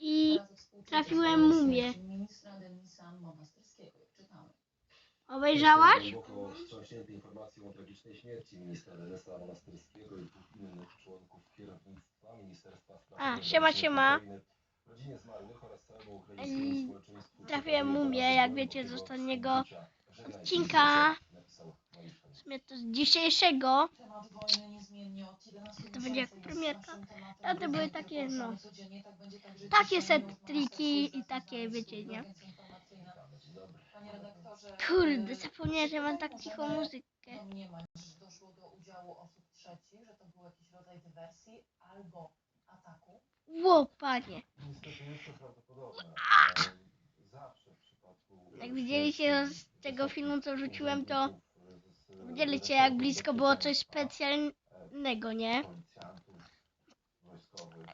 i trafiłem mumię. Obejrzałaś? Głęboko wstrząśnięty o tragicznej śmierci ministra i dwóch innych członków kierownictwa Ministerstwa Spraw A, siema, siema. Rodzinie zmarłych oraz całemu ukraińskiemu społeczeństwu trafiłem mumię, jak wiecie, z ostatniego odcinka. się, napisał Mariusz W sumie to z dzisiejszego. Temat wojny niezmiennie od 11 To będzie jak premierka. A to były takie, no, tak takie set triki i takie, wiecie, nie? Kurde, zapomniałem, że mam tak cichą muzykę. Ło, panie. Jak widzieliście z tego filmu, co wrzuciłem, to widzieliście, jak blisko było coś specjalnego, nie?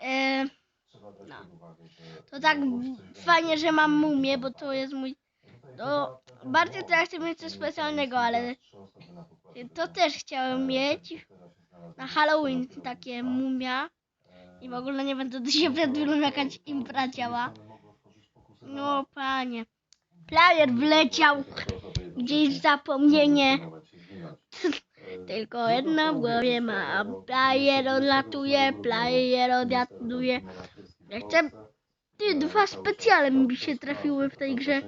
E, No. to tak fajnie, że mam mumię, bo to jest mój... To bardziej to ja chcę mieć coś specjalnego, ale to też chciałem mieć na Halloween takie mumia. I w ogóle nie będę się przed chwilą jakaś impra działa. No panie. Player wleciał gdzieś zapomnienie. Tylko jedno w głowie ma. Player odlatuje, player odlatuje. Ja chcę- Ty, dwa specjale mi się trafiły w tej grze.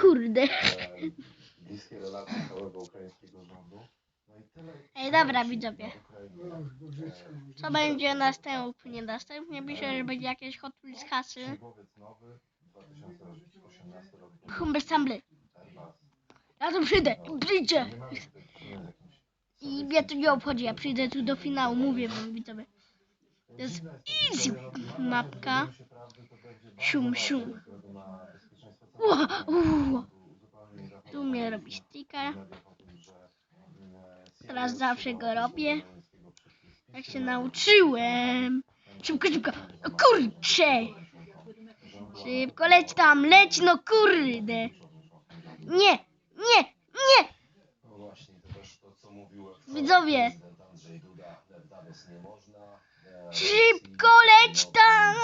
Kurde. Rządu. No Ej, dobra widzowie. Ukrainy. Co będzie następnie? Następnie piszę, że będzie jakieś Hot Wheels hasy. 2018 rok. Humble Stumble. Ja tu przyjdę, przyjdzie. I mnie to nie obchodzi, ja przyjdę tu do finału, mówię wam widzowie. To jest easy mapka. Sium, sium. Ło. Tu mnie robi sticker. Teraz zawsze go robię. Jak się nauczyłem. Szybko, szybko. O kurcze. Szybko leć tam, leć no kurde. Nie, nie, nie. No właśnie, to też to, co mówił Widzowie. Szybko leć no, tam.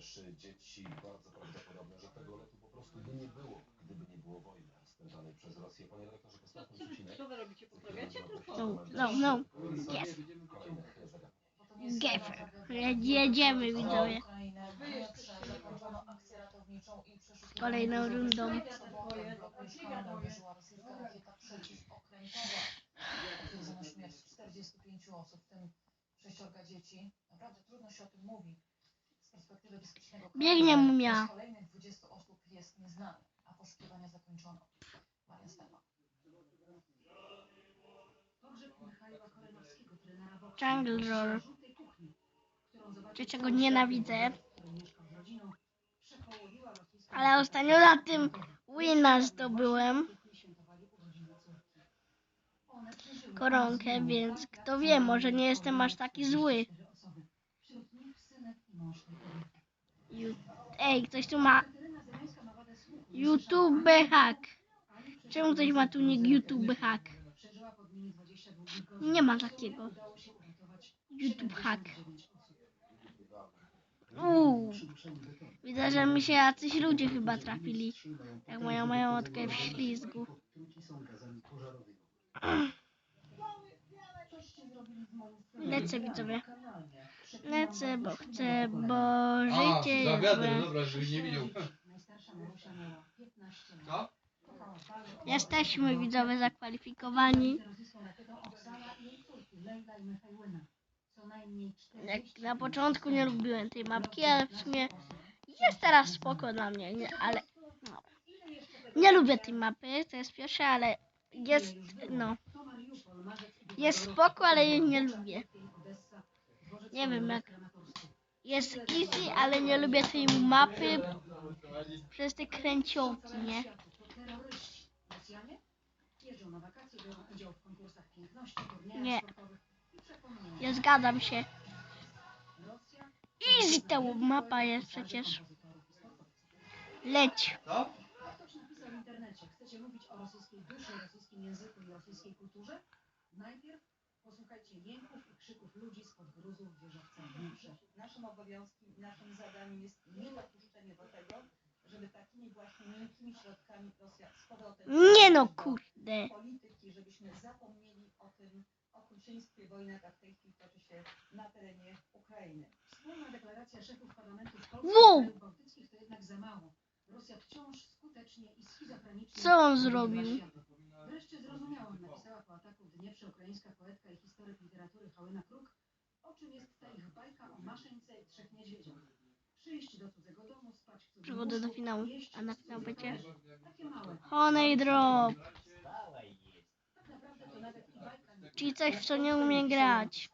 też dzieci. Bardzo prawdopodobne, że tego letu po prostu by nie było, gdyby nie było wojny spędzanej przez Rosję. Panie redaktorze, ostatni przecinek. Co wy robicie? Poprawiacie? No, no, no. Yes. To nie jest Gefer. Jedziemy widzowie. Kolejną rundą. Potwierdzono śmierć 45 osób, w tym sześciorga dzieci. Naprawdę trudno się o tym mówi. Z perspektywy bezpiecznego kraju, Biegnie mumia. Kolejnych 20 osób jest nieznany, a poszukiwania zakończono. Maria Stema. Jungle Roll. Czy czego nienawidzę. Ale ostatnio na tym Wina zdobyłem koronkę, więc kto wie, może nie jestem aż taki zły. Ej, ktoś tu ma YouTube hack. Czemu ktoś ma tu nick YouTube hack? Nie ma takiego. YouTube hack. Uuu. Widzę, że mi się jacyś ludzie chyba trafili. Jak moją majątkę w ślizgu. Lecę widzowie. Lecę, bo chcę, bo życie A, jest złe. dobra, żebyś nie widział. Co? Jesteśmy widzowie zakwalifikowani. Jak na początku nie lubiłem tej mapki, ale w sumie jest teraz spoko dla mnie, nie, ale no. Nie lubię tej mapy, to jest pierwsze, ale jest, no. Jest spoko, ale jej nie lubię. Nie wiem jak. Jest easy, ale nie lubię tej mapy przez te kręciołki, nie? Nie. Nie zgadzam się. Easy ta mapa jest przecież. Leć. Najpierw Posłuchajcie jęków i krzyków ludzi. Naszym obowiązkiem naszym zadaniem jest do tego, żeby takimi właśnie miękkimi środkami Rosja z powrotem... Nie no, kurde. polityki, żebyśmy zapomnieli okrucieństwie wojny, jaka w tej chwili toczy się na terenie Ukrainy. Wspólna deklaracja szefów parlamentów polskich krajów bałtyckich to jednak za mało. Rosja wciąż skutecznie i schizofrenicznie... Co on zrobił? Wreszcie zrozumiałam, napisała po ataku w Dnieprze ukraińska poetka i historyk literatury Halena Kruk, o czym jest ta ich bajka o maszeńce i trzech niedźwiedziach. Przyjść do cudzego domu, spać w cudzym Przygodę do finału. A na finał będzie? Honey Drop. Tak naprawdę to nawet i bajka nie Czyli coś, w co nie umie grać.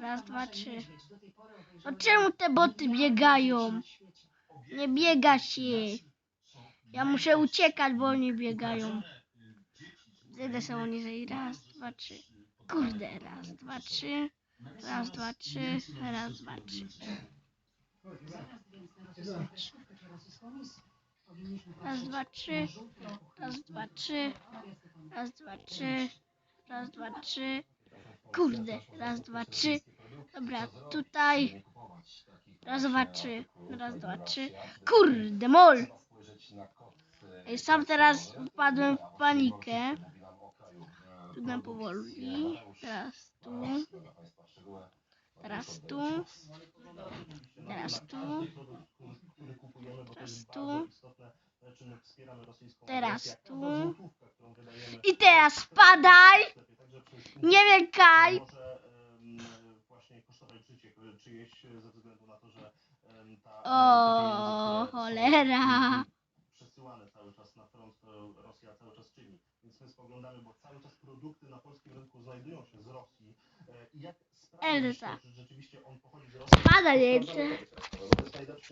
Raz, dwa, trzy. No czemu te boty biegają? Nie biega się. Ja muszę uciekać, bo oni biegają. Zejdę sobie niżej. Raz, dwa, trzy. Kurde, raz, dwa, trzy. Raz, dwa, trzy. Raz, dwa, trzy. Zamiast więc na Raz, dwa, trzy. Raz, dwa, trzy. Raz, dwa, trzy. Raz, dwa, trzy. Kurde, raz, dwa, trzy. Dobra, tutaj. Raz, dwa, trzy. Raz, dwa, trzy. Kurde, mol. Sam teraz wpadłem w panikę. Tu powoli. Teraz tu. Teraz tu. Teraz tu. Teraz tu. Teraz tu. I teraz spadaj. Nie wiekaj. Może em, właśnie kosztować życie czyjeś ze względu na to, że em, ta, O, te pieniądze, które są, cholera. mm, przesyłane cały czas na front, to Rosja cały czas my spoglądamy, bo cały czas produkty na polskim rynku znajdują się z Rosji. E, I jak sprawdzić, Elza. że rzeczywiście on pochodzi z Rosji? Elsa.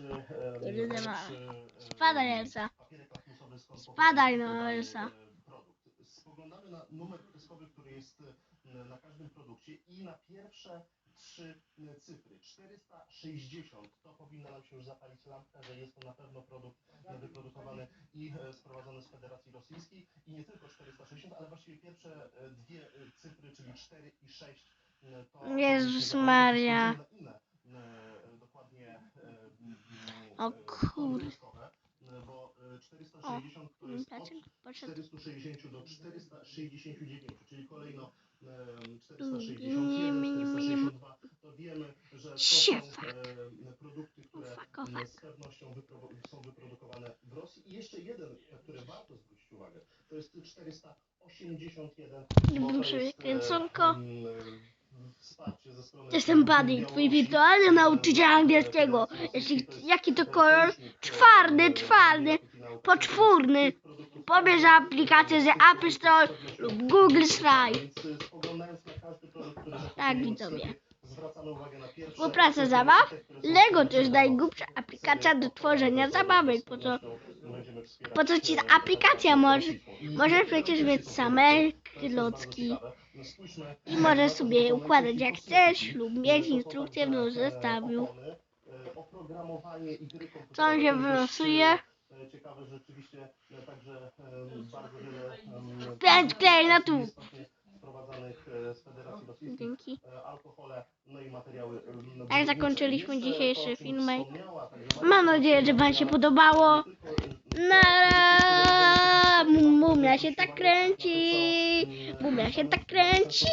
Em, Kurde, najlepszy, ma. em, Spadaj, Elsa. no, Elsa. e, produkt. Spoglądamy na numer kreskowy, który jest e, na każdym produkcie i na pierwsze trzy e, cyfry. 460 to powinna nam się już zapalić lampka, że jest to na pewno produkt wyprodukowany i e, sprowadzony z Federacji Rosyjskiej i nie tylko 460, ale właściwie pierwsze e, dwie cyfry, czyli 4 i 6 e, to Jezus Maria. Inne, dokładnie O e, e, bo e, 460 to jest od Dlaczego poszedł? 460 do 469, czyli kolejno em, Mm, 461, 462, to wiemy, że to są produkty, które z pewnością są wyprodukowane w Rosji. I jeszcze jeden, na który warto zwrócić uwagę, to jest 481. bo to jest, Jestem Buddy, twój wirtualny nauczyciel angielskiego. Jeśli, jaki to kolor? Czwarny, czwarny, poczwórny. Pobierz aplikację z Apple Store lub Google Play. Tak, widzowie. Współpraca zabaw? Lego to jest najgłupsza aplikacja do tworzenia zabawek. Po co, po co ci ta aplikacja? Może, możesz przecież mieć same klocki. I możesz sobie układać jak chcesz lub mieć instrukcję do zestawiu. Co on się wylosuje? Ciekawe rzeczywiście także bardzo wiele Klęcz, klej na tu. Dzięki. Tak zakończyliśmy dzisiejszy filmek. Mam nadzieję, że Wam się podobało. Nara! Mumia się tak kręci. Mumia się tak kręci.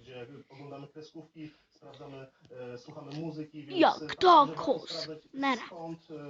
Gdzie oglądamy kreskówki, sprawdzamy, e, słuchamy muzyki, Jak to sprawdzać, Nara.